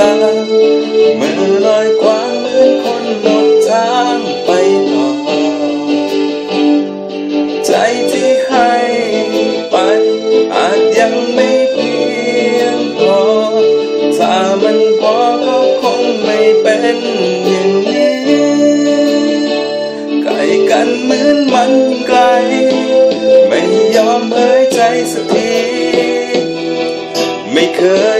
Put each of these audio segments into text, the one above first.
แล้วมือลอยคว้างเหมือนคนหมดทางไปต่อ ใจที่ให้ไปอาจยังไม่เพียงพอ ถ้ามันพอก็คงไม่เป็นอย่างนี้ไกลกันเหมือนมันไกล ไม่ยอมเผยใจสักที ไม่เคย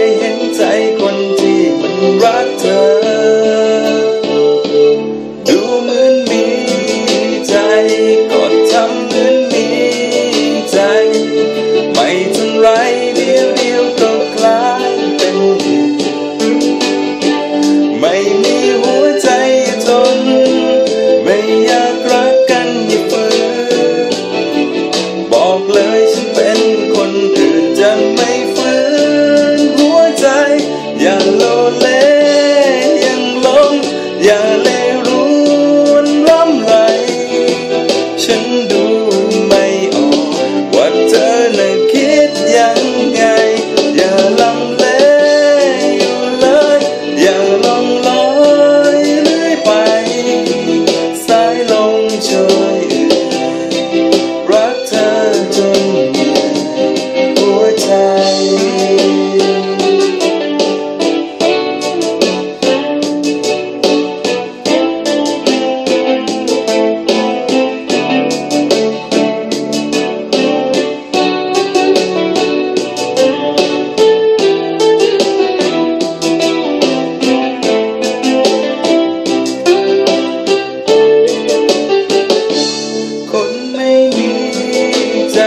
and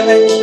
Island.